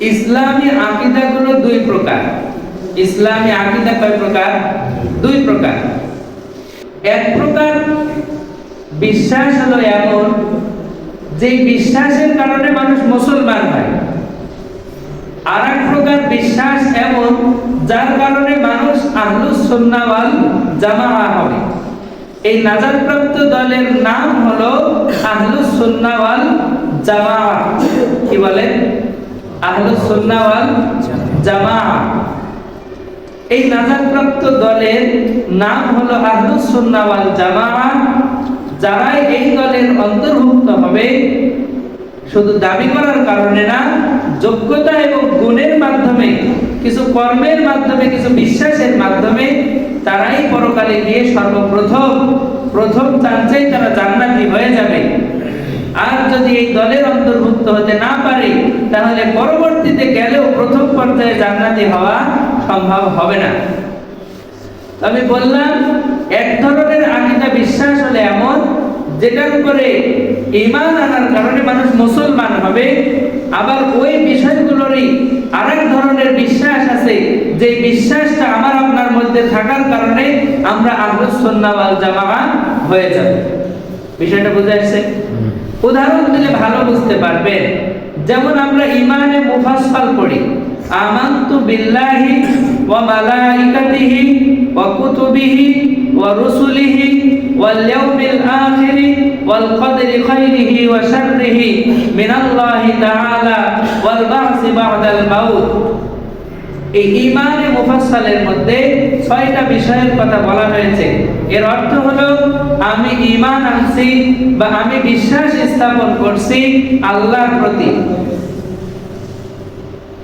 ইসলামী আকিদাগুলো দুই প্রকার। ইসলামী আকিদা কয় প্রকার? দুই প্রকার। এক প্রকার বিশ্বাস হলো এমন যে বিশ্বাসের কারণে মানুষ মুসলমান হয়। আর এক প্রকার বিশ্বাস এমন যার কারণে মানুষ আহলুস সুন্নাওয়াল জামাআ হবে এই নাজাতপ্রাপ্ত দলের নাম হলো আহলুস সুন্নাওয়াল জামাআ। কি বলেন? আহলুস সুন্নাওয়াল জামাআ। এই নাজাতপ্রাপ্ত দলের নাম হলো আহলুস সুন্নাওয়াল জামাআ। যারা এই দলের অন্তর্ভুক্ত হবে, শুধু দাবি করার কারণে না, যোগ্যতা এবং গুণের মাধ্যমে, কিছু কর্মের মাধ্যমে, কিছু বিশ্বাসের মাধ্যমে তারাই পরকালে গিয়ে সর্বপ্রথম, প্রথম চান্সেই তারা জান্নাতি হয়ে যাবে। আর যদি এই দলের অন্তর্ভুক্ত হতে না পারে, তাহলে পরবর্তীতে গেলেও প্রথম পর্যায়ে জান্নাতি হওয়া সম্ভব হবে না। আমি বললাম, এক ধরনের আকিদা বিশ্বাস হলে এমন, যেটার উপরে ইমান আনার কারণে মানুষ মুসলমান হবে। আবার ওই বিষয়গুলোরই আরেক ধরনের বিশ্বাস আছে যে বিশ্বাসটা আমার আপনার মধ্যে থাকার কারণে আমরা সুন্নাহ ওয়াল হয়ে যাব। বিষয়টা বুঝে আসছে? উদাহরণ দিলে ভালো বুঝতে পারবেন। যেমন আমরা ইমানে মুফাসসাল পড়ি, আমানতু বিল্লাহি ওয়া মালাইকাতিহি ওয়া কুতুবিহি ওয়া রুসুলিহি ওয়াল ইয়াউমিল আখিরি ওয়াল কদরি খাইরিহি ওয়া শাররিহি মিনাল্লাহি তাআলা ওয়াল বা'সি বা'দাল মাউত। এই ইমানে মুফাসসালের মধ্যে ছয়টা বিষয়ের কথা বলা হয়েছে। এর অর্থ হলো, আমি ইমান আনছি বা আমি বিশ্বাস স্থাপন করছি আল্লাহর প্রতি,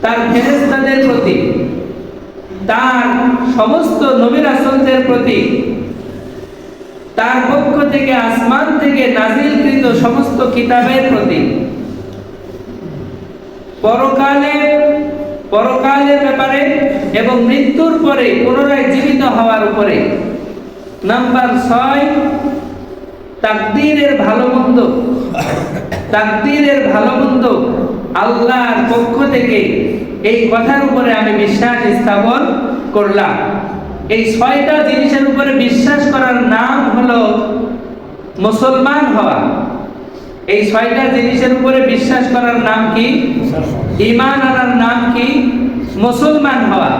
তার ফেরেশতাদের প্রতি, তার সমস্ত নবী রাসূলদের প্রতি, তার পক্ষ থেকে, আসমান থেকে নাজিলকৃত সমস্ত কিতাবের প্রতি। পরকালে পরকালের ব্যাপারে এবং মৃত্যুর পরে পুনরায় জীবিত হওয়ার উপরে। নাম্বার ছয়, তাকদীরের ভালো মন্দ। তাকদীরের ভালো মন্দ আল্লাহর পক্ষ থেকে এই কথার উপরে আমি বিশ্বাস স্থাপন করলাম। এই ছয়টা জিনিসের উপরে বিশ্বাস করার নাম হলো মুসলমান হওয়া। এই ছয়টা জিনিসের উপরে বিশ্বাস করার নাম কি? ঈমান আনার নাম কি? মুসলমান হওয়া।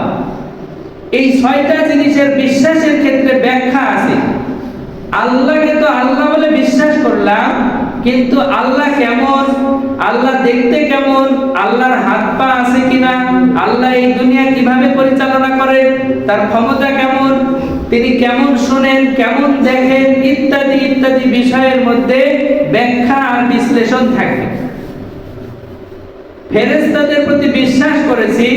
এই ছয়টা জিনিসের বিশ্বাসের ক্ষেত্রে ব্যাখ্যা আছে। আল্লাহকে তো আল্লাহ বলে বিশ্বাস করলাম, কিন্তু আল্লাহ কেমন? আল্লাহ দেখতে কেমন? আল্লাহর হাত পা আছে কিনা? আল্লাহ এই দুনিয়া কীভাবে পরিচালনা করে? তার ক্ষমতা কেমন? তিনি কেমন শুনেন, কেমন দেখেন, ইত্যাদি ইত্যাদি বিষয়ের মধ্যে ব্যাখ্যা আর বিশ্লেষণ থাকবে ফেরেস্তাদের প্রতি বিশ্বাস করেছি,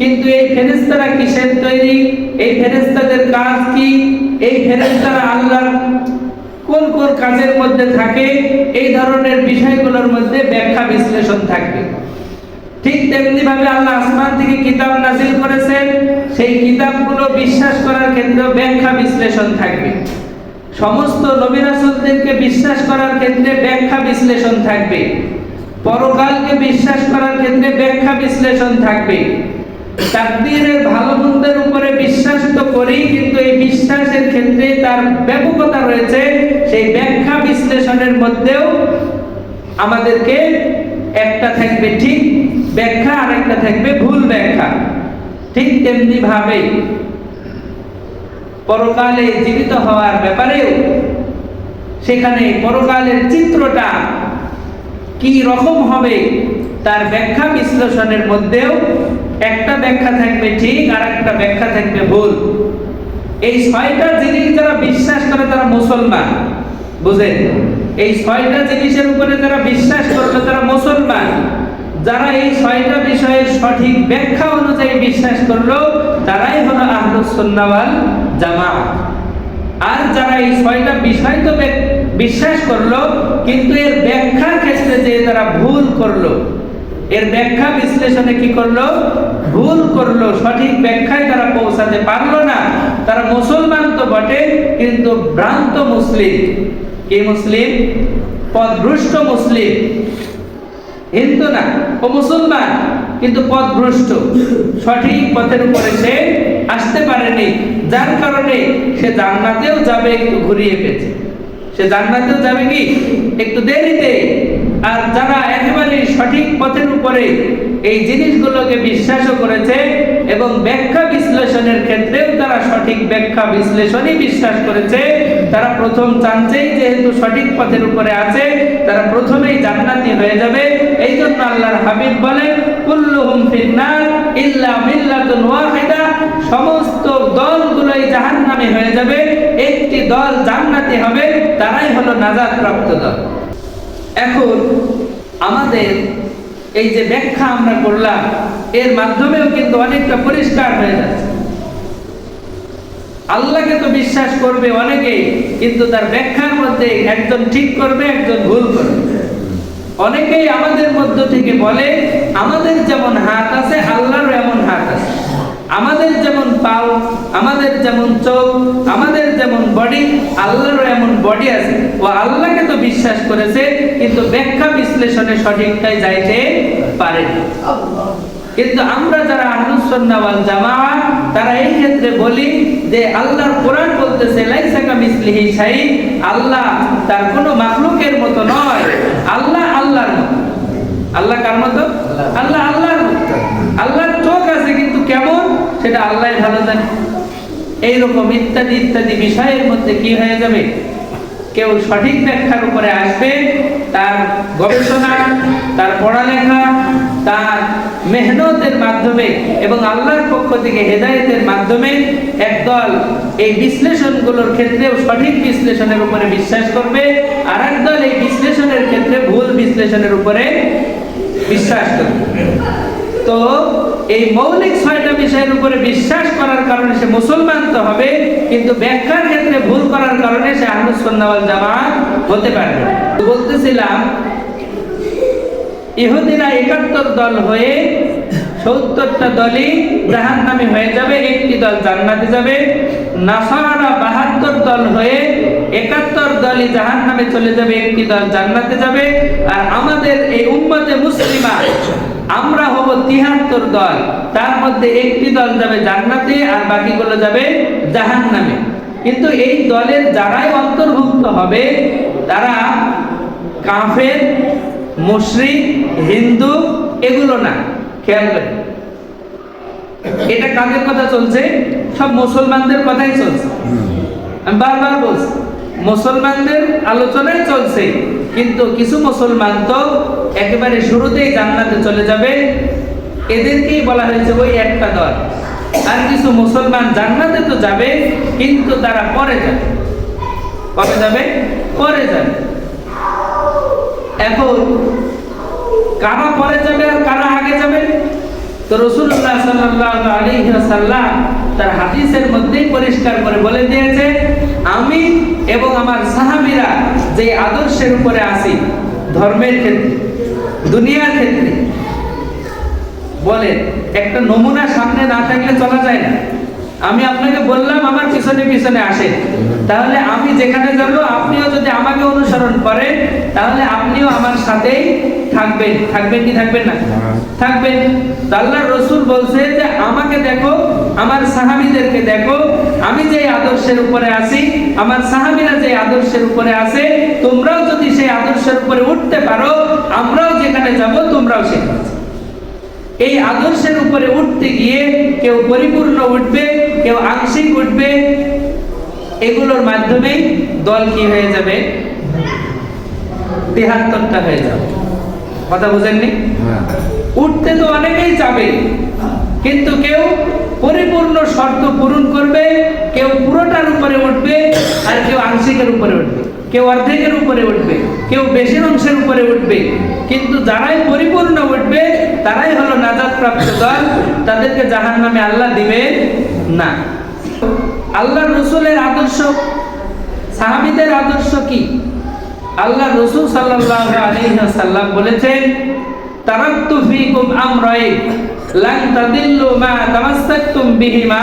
কিন্তু এই ফেরেস্তারা কিসের তৈরি? এই ফেরেস্তাদের কাজ কি? এই ফেরেস্তারা আল্লাহর কোন কোন কাজের মধ্যে থাকে? এই ধরনের বিষয়গুলোর মধ্যে ব্যাখ্যা বিশ্লেষণ থাকবে। ঠিক তেমনি ভাবে আল্লাহ আসমান থেকে কিতাব নাজিল করেছেন। সেই কিতাবগুলো বিশ্বাস করার ক্ষেত্রে ব্যাখ্যা বিশ্লেষণ থাকবে। সমস্ত নবী রাসূলদেরকে বিশ্বাস করার ক্ষেত্রে ব্যাখ্যা বিশ্লেষণ থাকবে। পরকালকে বিশ্বাস করার ক্ষেত্রে ব্যাখ্যা বিশ্লেষণ থাকবে। তাকদীরের ভালো মন্দের উপরে বিশ্বাস তো করি কিন্তু এই বিশ্বাসের ক্ষেত্রে তার ব্যাপকতা রয়েছে। সেই ব্যাখ্যা বিশ্লেষণের মধ্যেও আমাদেরকে একটা থাকবে ঠিক ব্যাখ্যা আর একটা থাকবে ভুল ব্যাখ্যা। ঠিক তেমনি ভাবে পরকালে জীবিত হওয়ার ব্যাপারেও সেখানে পরকালের চিত্রটা কি রকম হবে তার ব্যাখ্যা বিশ্লেষণের মধ্যেও একটা ব্যাখ্যা থাকবে ঠিক আর একটা ব্যাখ্যা থাকবে ভুল। এই ছয়টা জিনিস যারা বিশ্বাস করে তারা মুসলমান বুঝেন এই ছয়টা জিনিসের উপরে যারা বিশ্বাস করবে তারা মুসলমান। যারা এই ছয়টা বিষয়ের সঠিক ব্যাখ্যা অনুযায়ী বিশ্বাস করল, তারাই হলো আহলুস সুন্নাহ ওয়াল আর যারা এই ছয়টা বিষয় তো বিশ্বাস করল, কিন্তু এর ব্যাখ্যার ক্ষেত্রে যে তারা ভুল করল, এর ব্যাখ্যা বিশ্লেষণে কি করল? ভুল করল, সঠিক ব্যাখ্যায় তারা পৌঁছাতে পারল না। তারা মুসলমান তো বটে, কিন্তু ভ্রান্ত মুসলিম। কে মুসলিম? পদভ্রষ্ট মুসলিম। হিন্দু না, ও মুসলমান, কিন্তু পথভ্রষ্ট। সঠিক পথের উপরে সে আসতে পারেনি। যার কারণে সে জান্নাতেও যাবে, একটু ঘুরিয়ে পেয়েছে। সে জান্নাতেও যাবে কি? একটু দেরিতে। আর যারা একেবারে সঠিক পথের উপরে এই জিনিসগুলোকে বিশ্বাসও করেছে এবং ব্যাখ্যা বিশ্লেষণের ক্ষেত্রেও তারা সঠিক ব্যাখ্যা বিশ্লেষণই বিশ্বাস করেছে তারা প্রথম চান্সেই যেহেতু সঠিক পথের উপরে আছে, তারা প্রথমেই জান্নাতি হয়ে যাবে। এই জন্য আল্লাহর হাবিব বলেন, কুল্লুহুম ফিন্নার ইল্লা মিল্লাতুন ওয়াহিদা। সমস্ত দলগুলোই জাহান্নামে হয়ে যাবে। একটি দল জান্নাতি হবে, তারাই হলো নাজাত প্রাপ্ত দল। এখন আমাদের এই যে ব্যাখ্যা আমরা করলাম, এর মাধ্যমেও কিন্তু অনেকটা পরিষ্কার হয়ে যাচ্ছে। আল্লাহকে তো বিশ্বাস করবে অনেকেই, কিন্তু তার ব্যাখ্যার মধ্যে একজন ঠিক করবে, একজন ভুল করবে। অনেকেই আমাদের মধ্য থেকে বলে, আমাদের যেমন হাত আছে, আল্লাহরও এমন হাত আছে। আমাদের যেমন পাও, আমাদের যেমন চোখ, আমাদের যেমন বডি আল্লাহরও এমন বডি আছে। ও আল্লাহকে তো বিশ্বাস করেছে, কিন্তু ব্যাখ্যা বিশ্লেষণে সঠিকটাই যাইতে পারেনি কিন্তু আমরা যারা আহলুস সুন্নাহ ওয়াল জামাআহ তারা এই ক্ষেত্রে বলি যে আল্লাহর কোরআন বলতেছে, লাইসা কামিসলিহি শাই আল্লাহ তার কোনো মাখলুকের মতো নয়। আল্লাহ আল্লাহর আল্লাহ কার মতো? আল্লাহ আল্লাহর আল্লাহর চোখ আছে কিন্তু কেমন? সেটা আল্লাহই ভালো জানে। এইরকম ইত্যাদি ইত্যাদি বিষয়ের মধ্যে কি হয়ে যাবে? কেউ সঠিক ব্যাখ্যার উপরে আসবে, তার গবেষণা, তার পড়ালেখা, তার মেহনতের মাধ্যমে এবং আল্লাহর পক্ষ থেকে হেদায়েতের মাধ্যমে একদল এই বিশ্লেষণগুলোর ক্ষেত্রেও সঠিক বিশ্লেষণের উপরে বিশ্বাস করবে আর একদল এই বিশ্লেষণের ক্ষেত্রে ভুল বিশ্লেষণের উপরে বিশ্বাস করবে। তো এই মৌলিক ছয়টা বিষয়ের উপরে বিশ্বাস করার কারণে সে মুসলমান তো হবে, কিন্তু ব্যাখ্যার ক্ষেত্রে ভুল করার কারণে সে আহলুস সুন্নাহ ওয়াল জামাত হতে পারবে বলতেছিলাম, ইহুদিরা একাত্তর দল হয়ে সত্তরটা দলই জাহান্নামী হয়ে যাবে, একটি দল জান্নাতে যাবে। নাসারা বাহাত্তর দল হয়ে একাত্তর দলই জাহান্নামে চলে যাবে, একটি দল জান্নাতে যাবে। আর আমাদের এই উম্মতে মুসলিমা, আমরা হব তিহাত্তর দল। তার মধ্যে একটি দল যাবে জান্নাতে আর বাকিগুলো যাবে জাহান্নামে। কিন্তু এই দলের যারাই অন্তর্ভুক্ত হবে, তারা কাফের, মুশরিক, হিন্দু, এগুলো না। খেয়াল করে এটা কাদের কথা চলছে? সব মুসলমানদের কথাই চলছে। আমি বারবার বলছি মুসলমানদের আলোচনাই চলছে কিন্তু কিছু মুসলমান তো একেবারে শুরুতেই জান্নাতে চলে যাবে। এদেরকেই বলা হয়েছে ওই একটা দল। আর কিছু মুসলমান জান্নাতে তো যাবে কিন্তু তারা পরে যাবে। কবে যাবে? পরে যাবে। এখন কারা পরে যাবে আর কারা আগে যাবে। তো রসুল্লাহ সাল্লাল্লাহু আলাইহি ওয়াসাল্লাম তার হাদিসের মধ্যেই পরিষ্কার করে বলে দিয়েছে, আমি এবং আমার সাহাবীরা যে আদর্শের উপরে আছি, ধর্মের ক্ষেত্রে, দুনিয়ার ক্ষেত্রে বলেন একটা নমুনা সামনে না থাকলে চলা যায় না। আমি আপনাকে বললাম আমার পিছনে পিছনে আসেন তাহলে আমি যেখানে যাব আপনিও যদি আমাকে অনুসরণ করেন তাহলে আপনিও আমার সাথেই থাকবেন। থাকবেন কি থাকবেন না? থাকবেন। তো আল্লাহর রসুল বলছে যে আমাকে দেখো আমার সাহাবীদেরকে দেখো আমি যে আদর্শের উপরে আছি আমার সাহাবীরা যে আদর্শের উপরে আছে তোমরাও যদি সেই আদর্শের উপরে উঠতে পারো আমরাও যেখানে যাব তোমরাও সেখানে। এই আদর্শের উপরে উঠতে গিয়ে কেউ পরিপূর্ণ উঠবে কেউ আংশিক উঠবে এগুলোর মাধ্যমে দল কি হয়ে যাবে? তেহাত্তরটা হয়ে যাবে। কথা বুঝেননি? উঠতে তো অনেকেই যাবে কিন্তু কেউ পরিপূর্ণ শর্ত পূরণ করবে, কেউ পুরোটার উপরে উঠবে আর কেউ আংশিকের উপরে উঠবে। কেউ অর্ধেকের উপরে উঠবে, কেউ বেশির অংশের উপরে উঠবে। কিন্তু যারাই পরিপূর্ণ উঠবে, তারাই হলো নাজাদ প্রাপ্ত দল। তাদেরকে জাহান নামে আল্লাহ দিবে না। আল্লাহ রসুলের আদর্শ, সাহাবিদের আদর্শ কি? আল্লাহ রসুল সাল্লাল্লাহু আলাইহি ওয়াসাল্লাম বলেছেন তারাক্তু ফীকুম আমরাইন লান তাদিল্লু মা তামাসসাকতুম বিহিমা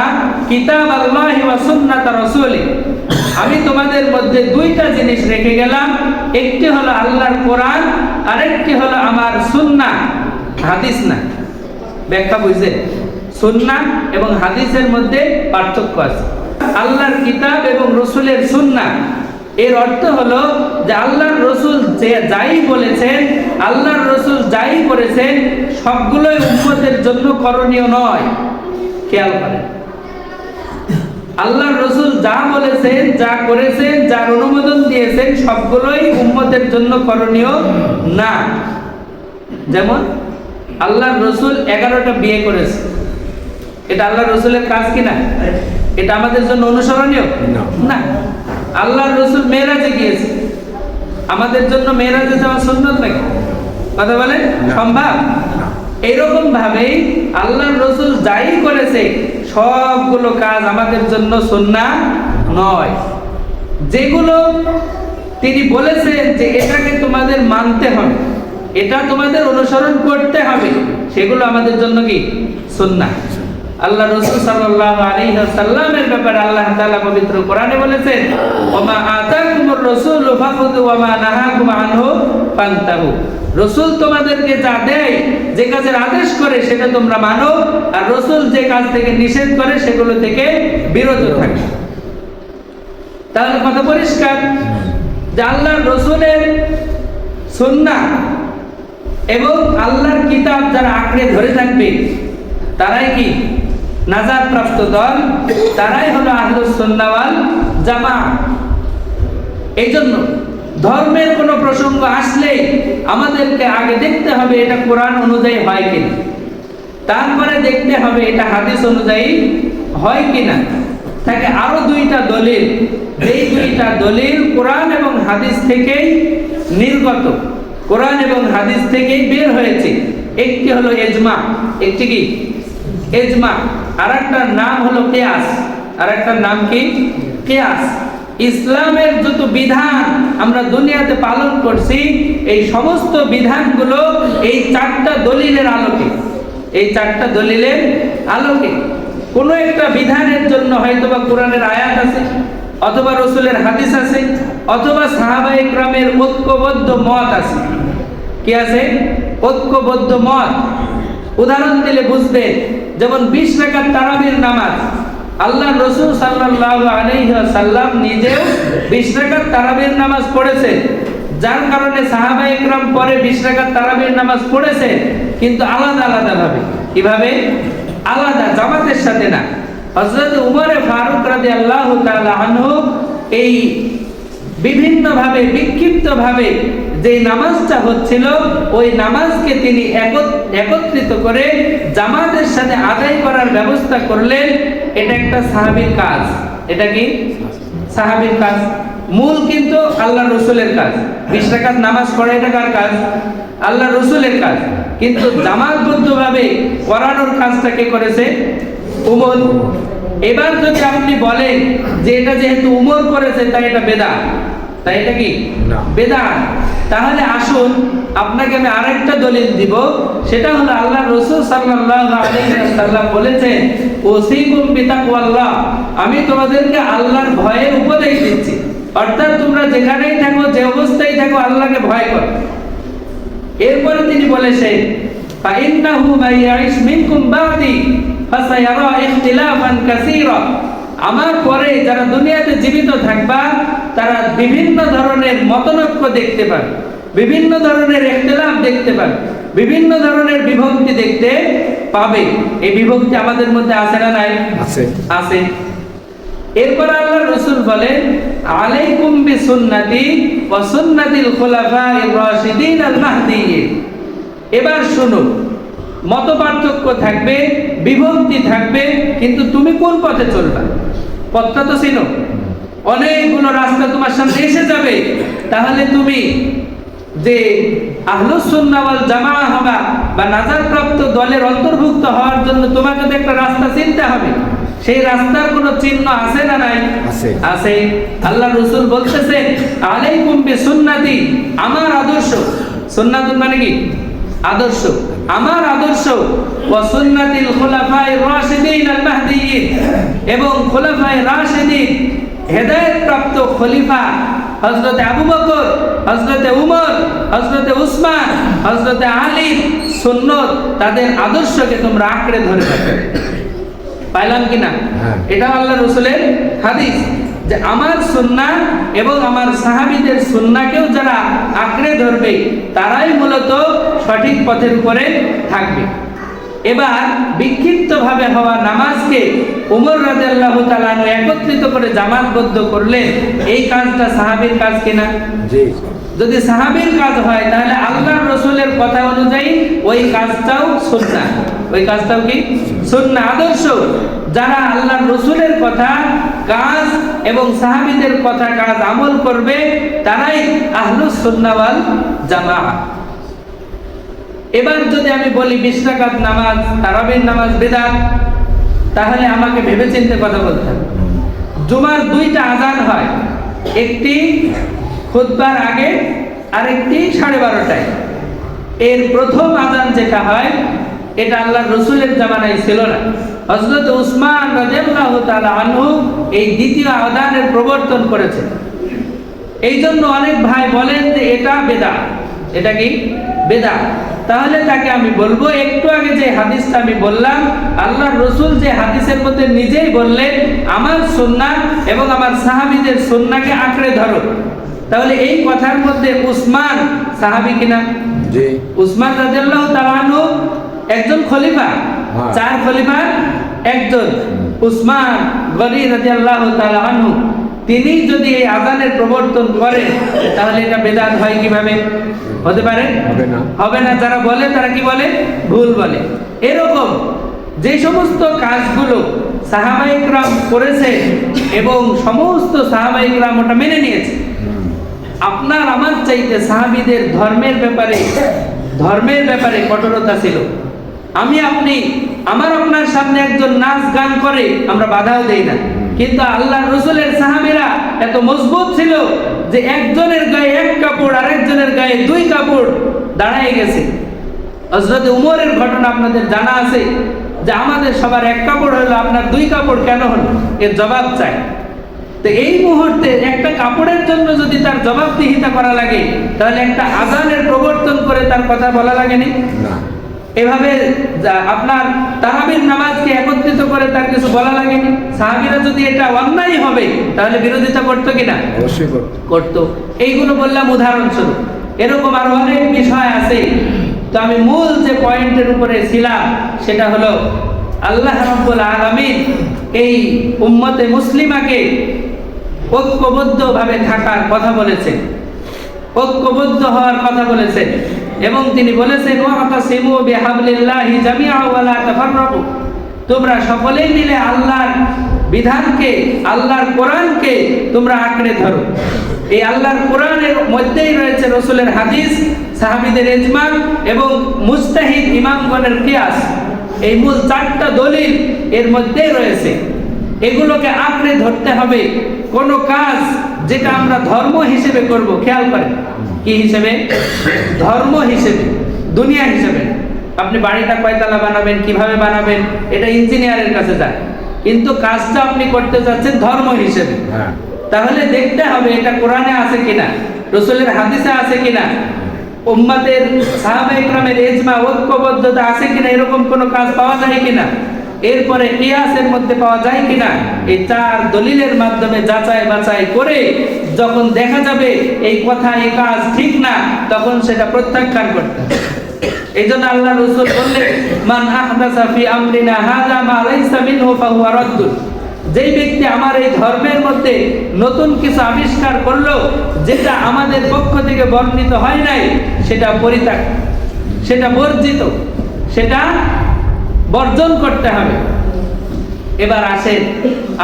কিতাবাল্লাহি ওয়া সুন্নাত রাসূলি। আমি তোমাদের মধ্যে দুইটা জিনিস রেখে গেলাম। একটি হলো আল্লাহর কোরআন, আরেকটি হলো আমার সুন্নাহ হাদিস না। ব্যাখ্যা বুঝছেন সুন্নাহ এবং হাদিসের মধ্যে পার্থক্য আছে। আল্লাহর কিতাব এবং রসুলের সুন্নাহ এর অর্থ হলো যে আল্লাহর রসুল যে যাই বলেছেন আল্লাহর রসুল যাই করেছেন সবগুলোই উম্মতের জন্য করণীয় নয়। খেয়াল করেন। আল্লাহর রসুল যা বলেছেন যা করেছেন যার অনুমোদন দিয়েছেন সবগুলোই উম্মতের জন্য করণীয় না। যেমন আল্লাহর রসুল এগারোটা বিয়ে করেছে। এটা আল্লাহর রসুলের কাজ কিনা এটা আমাদের জন্য অনুসরণীয়? না। আল্লাহর রসুল মেয়েরাজে গিয়েছে। আমাদের জন্য মেয়েরাজে যাওয়া সুন্নত নাকি? কথা বলেন? না। সম্ভব? এরকম ভাবেই আল্লাহর রসুল যাই করেছে সবগুলো কাজ আমাদের জন্য সুন্না নয়। যেগুলো তিনি বলেছেন যে এটাকে তোমাদের মানতে হবে এটা তোমাদের অনুসরণ করতে হবে সেগুলো আমাদের জন্য কি? সুন্না আল্লাহ রসুল সাল্লাল্লাহু আলাইহি ওয়াসাল্লামের ব্যাপারে আল্লাহ তাআলা পবিত্র কোরআনে বলেছেন, ওমা আতাকুমুর রাসূল ফাখুযু ওয়া মা নাহাকুম আনহু ফান্তাহু। রসুল তোমাদেরকে যা দেয়, যে কাজের আদেশ করে, সেটা তোমরা মানো, আর রসুল যে কাজ থেকে নিষেধ করে, সেগুলো থেকে বিরত থাকে। তাহলে কথা পরিষ্কার, যে আল্লাহর রসুলের সুন্নাহ এবং আল্লাহর কিতাব যারা আঁকড়ে ধরে থাকবে, তারাই কি? নাজাদ প্রাপ্ত দল, তারাই হলো আহলুস সুন্নাওয়াল জামা। এই জন্য ধর্মের কোনো প্রসঙ্গ আসলে আমাদেরকে আগে দেখতে হবে এটা কোরআন অনুযায়ী হয় কিনা। তারপরে দেখতে হবে এটা হাদিস অনুযায়ী হয় কিনা। থাকে আরও দুইটা দলিল, এই দুইটা দলিল কোরআন এবং হাদিস থেকেই নির্গত। কোরআন এবং হাদিস থেকেই বের হয়েছে। একটি হলো এজমা, একটি কি? এজমা। আর একটা নাম হলো কেয়াস। আর একটা নাম কি? কেয়াস। ইসলামের যত বিধান আমরা দুনিয়াতে পালন করছি, এই সমস্ত বিধানগুলো এই চারটা দলিলের আলোকে। এই চারটা দলিলের আলোকে। কোনো একটা বিধানের জন্য হয়তো বা কোরআনের আয়াত আছে, অথবা রসুলের হাদিস আছে, অথবা সাহাবা ইকরামের ঐক্যবদ্ধ মত আছে। কি আছে? ঐক্যবদ্ধ মত। উদাহরণ দিলে বুঝবে, যেমন বিশ রাকাত তারাবির নামাজ আল্লাহ রসুল আলাইহি সাল্লাম নিজেও বিশ রাকাত তারাবির নামাজ পড়েছেন। যার কারণে সাহাবা ইকরাম পরে বিশ রাকাত তারাবির নামাজ পড়েছে কিন্তু আলাদা আলাদা ভাবে। কীভাবে? আলাদা, জামাতের সাথে না। হযরত উমরে ফারুক রাদিয়াল্লাহু তাআলা আনহু এই বিভিন্নভাবে, বিক্ষিপ্তভাবে যে নামাজটা হচ্ছিল, ওই নামাজকে তিনি একত- একত্রিত করে জামাতের সাথে আদায় করার ব্যবস্থা করলেন। এটা একটা সাহাবীর কাজ। এটা কি? সাহাবীর কাজ। মূল কিন্তু আল্লাহ রসুলের কাজ। বিশ রাকাত নামাজ পড়ে, এটা কার কাজ? আল্লাহ রসুলের কাজ। কিন্তু জামাতবদ্ধভাবে করানোর কাজটা কে করেছে? উমর। এবার যদি আপনি বলেন যে এটা যেহেতু উমর করেছে তাই এটা বেদা তাই এটা কি? বেদা তাহলে আসুন আপনাকে আমি আরেকটা দলিল দিব। সেটা হলো আল্লাহ রসুল সাল্লাম বলেছেন ওসিকুম বিতাকওয়াল্লাহ আমি তোমাদেরকে আল্লাহর ভয়ে উপদেশ দিচ্ছি। অর্থাৎ তোমরা যেখানেই থাকো যে অবস্থায় থাকো আল্লাহকে ভয় করো। এরপরে তিনি বলেছেন ফাইন্নাহু মাইয়াইশ মিনকুম বাদি। আমার পরে যারা দুনিয়াতে জীবিত থাকবা তারা বিভিন্ন ধরনের মতনৈক্য দেখতে পান বিভিন্ন ধরনের একতলাপ দেখতে পান বিভিন্ন ধরনের বিভক্তি দেখতে পাবে। এই বিভক্তি আমাদের মধ্যে আছে না নাই? আছে। আছে। এরপর আল্লাহ রসুল বলেন আলাইকুম বি সুন্নাতি ওয়া সুন্নাতিল খুলাফায়ে রাশিদিন আল মাহদিয়ে এবার শুনুন মত পার্থক্য থাকবে বিভক্তি থাকবে কিন্তু তুমি কোন পথে চলবা? পথটা তো চিনো। অনেকগুলো রাস্তা তোমার সামনে এসে যাবে। তাহলে তুমি যে আহলুস সুন্নাহ ওয়াল জামাআহ হবা বা নাজার প্রাপ্ত দলের অন্তর্ভুক্ত হওয়ার জন্য তোমাকে তো একটা রাস্তা চিনতে হবে। সেই রাস্তার কোনো চিহ্ন আছে না নাই? আছে। আছে। আল্লাহ রসুল বলতেছেন আলাইকুম বি সুন্নাতি আমার আদর্শ। সুন্নাতুন মানে কি? আদর্শ। আমার আদর্শ ওয়া সুন্নাতিল খুলাফায়ে রাশিদিন আল মাহদিয়্যিন এবং খুলাফায়ে রাশিদিন হেদায়েত প্রাপ্ত খলিফা হজরতে আবু বকর হজরতে উমর হজরতে উসমান হজরতে আলী সুন্নত তাদের আদর্শকে তোমরা আঁকড়ে ধরে পাইলাম কিনা হ্যাঁ। এটা আল্লাহ রসুলের হাদিস। যে আমার সুন্না এবং আমার সাহাবীদের সুন্নাকেও যারা আঁকড়ে ধরবে তারাই মূলত সঠিক পথের উপরে থাকবে। এবার বিক্ষিপ্তভাবে হওয়া নামাজকে উমর রাদিয়াল্লাহু তাআলা আনহু একত্রিত করে জামাতবদ্ধ করলে এই কাজটা সাহাবীর কাজ কিনা? যদি সাহাবীর কাজ হয় তাহলে আল্লাহ রসুলের কথা অনুযায়ী ওই কাজটাও সুন্নাহ। ওই কাজটাও কি? সুন্নাহ। আদর্শ যারা আল্লাহ রসুলের কথা কাজ এবং সাহাবীদের কথা কাজ আমল করবে তারাই আহলুস সুন্নাহ ওয়াল জামাআহ এবার যদি আমি বলি বিশ রাকাত নামাজ, তারাবির নামাজ বেদাত, তাহলে আমাকে ভেবে চিন্তে কথা বলতে হবে। জুমার দুইটা আজান হয়, একটি খুতবার আগে, আরেকটি সাড়ে বারোটায়। এর প্রথম আজান যেটা হয়, এটা আল্লাহ রসুলের জামানায় ছিল না। হজরত উসমান রাজিয়াল্লাহু তাআলা আনহু এই দ্বিতীয় আজানের প্রবর্তন করেছে এই জন্য অনেক ভাই বলেন যে এটা বেদা। এটা কি? বেদা। তাহলে তাকে আমি বলব একটু আগে যে হাদিসটা আমি বললাম আল্লাহ রসুল যে হাদিসের মধ্যে নিজেই বললেন আমার সুন্নাহ এবং আমার সাহাবীদের সুন্নাহকে আঁকড়ে ধরো। তাহলে এই কথার মধ্যে উসমান সাহাবি কিনা? উসমান রাদিয়াল্লাহু তাআলা আনহু একজন খলিফা। হ্যাঁ। চার খলিফার একজন উসমান গনি রাদিয়াল্লাহু তাআলা আনহু তিনি যদি এই আজানের প্রবর্তন করেন তাহলে এটা বেদাত হয় কীভাবে? হতে পারে? হবে না। হবে না যারা বলে তারা কি বলে? ভুল বলে। এরকম যে সমস্ত কাজগুলো সাহাবাইকরাম করেছে এবং সমস্ত সাহাবাইকরাম ওটা মেনে নিয়েছে। আপনার আমার চাইতে সাহাবীদের ধর্মের ব্যাপারে ধর্মের ব্যাপারে কঠোরতা ছিল। আমি আপনি আমার আপনার সামনে একজন নাচ গান করে, আমরা বাধাও দেই না। কিন্তু আল্লাহ রসুলের সাহাবীরা এত মজবুত ছিল যে একজনের গায়ে এক কাপড়, আরেকজনের গায়ে দুই কাপড় দাঁড়ায় গেছে। হজরত উমরের ঘটনা আপনাদের জানা আছে যে আমাদের সবার এক কাপড় হলো, আপনার দুই কাপড় কেন হলো? এর জবাব চাই। তো এই মুহূর্তে একটা কাপড়ের জন্য যদি তার জবাবদিহিতা করা লাগে, তাহলে একটা আজানের প্রবর্তন করে তার কথা বলা লাগেনি? না। এভাবে আপনার তাহাবির নামাজকে একত্রিত করে তার কিছু বলা লাগেনি। সাহাবিরা যদি এটা অন্যায় হবে তাহলে বিরোধিতা করতো কিনা? অবশ্যই করতো। এইগুলো বললাম উদাহরণস্বরূপ। এরকম আরও অনেক বিষয় আছে। তো আমি মূল যে পয়েন্টের উপরে ছিলাম সেটা হলো আল্লাহ রাব্বুল আলামিন এই উম্মতে মুসলিমাকে ঐক্যবদ্ধভাবে থাকার কথা বলেছেন। ঐক্যবদ্ধ হওয়ার কথা বলেছেন। এবং তিনি বলেছেন তোমরা সকলেই মিলে আল্লাহর বিধানকে, আল্লাহর কোরআনকে তোমরা আঁকড়ে ধরো। এই আল্লাহর কোরআনের মধ্যেই রয়েছে রসুলের হাদিস, সাহাবিদের এজমান এবং মুস্তাহিদ ইমামগণের কিয়াস। এই মূল চারটা দলিল এর মধ্যেই রয়েছে। এগুলোকে আঁকড়ে ধরতে হবে। কোনো কাজ যেটা আমরা ধর্ম হিসেবে করব খেয়াল করেন। কি হিসেবে? ধর্ম হিসেবে দুনিয়া হিসেবে। আপনি বাড়িটা কয়তলা বানাবেন কীভাবে বানাবেন এটা ইঞ্জিনিয়ারের কাছে যায় কিন্তু কাজটা আপনি করতে যাচ্ছেন ধর্ম হিসেবে। হ্যাঁ। তাহলে দেখতে হবে এটা কোরআনে আছে কিনা রসুলের হাদিসে আছে কিনা উম্মাদের সাহাবা ইকরামের ইজমা ঐক্যবদ্ধতা আছে কিনা এরকম কোনো কাজ পাওয়া যায় কিনা। এরপরে কিয়াসের মধ্যে পাওয়া যায় কিনা এই চার দলিলের মাধ্যমে যাচাই বাছাই করে যখন দেখা যাবে এই কথা, এই কাজ ঠিক না, তখন সেটা প্রত্যাখ্যান করতে। এই জন্য আল্লাহ রসুল বললেন, মান আহদাসা ফি আমরিনা হাযা মা লাইসা মিনহু ফাহুয়া রাদ্দুন যেই ব্যক্তি আমার এই ধর্মের মধ্যে নতুন কিছু আবিষ্কার করল, যেটা আমাদের পক্ষ থেকে বর্ণিত হয় নাই, সেটা পরিত্যাগ সেটা বর্জিত, সেটা বর্জন করতে হবে। এবার আসেন,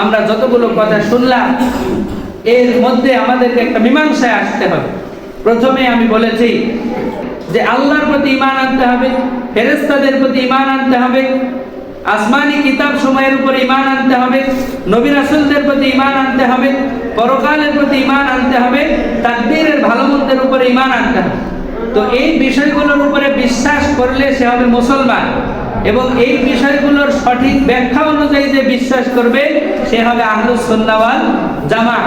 আমরা যতগুলো কথা শুনলাম, এর মধ্যে আমাদেরকে একটা মীমাংসায় আসতে হবে। প্রথমে আমি বলেছি যে আল্লাহর প্রতি ইমান আনতে হবে ফেরেস্তাদের প্রতি ইমান আনতে হবে, আসমানি কিতাব সময়ের উপর ইমান আনতে হবে, নবী রাসূলদের প্রতি ইমান আনতে হবে, পরকালের প্রতি ইমান আনতে হবে, তাকদীরের ভালো মন্দের উপর ইমান আনতে হবে। তো এই বিষয়গুলোর উপরে বিশ্বাস করলে সে হবে মুসলমান। এবং এই বিষয়গুলোর সঠিক ব্যাখ্যা অনুযায়ী যে বিশ্বাস করবে, সে হবে আহলুস সুন্নাহ জামা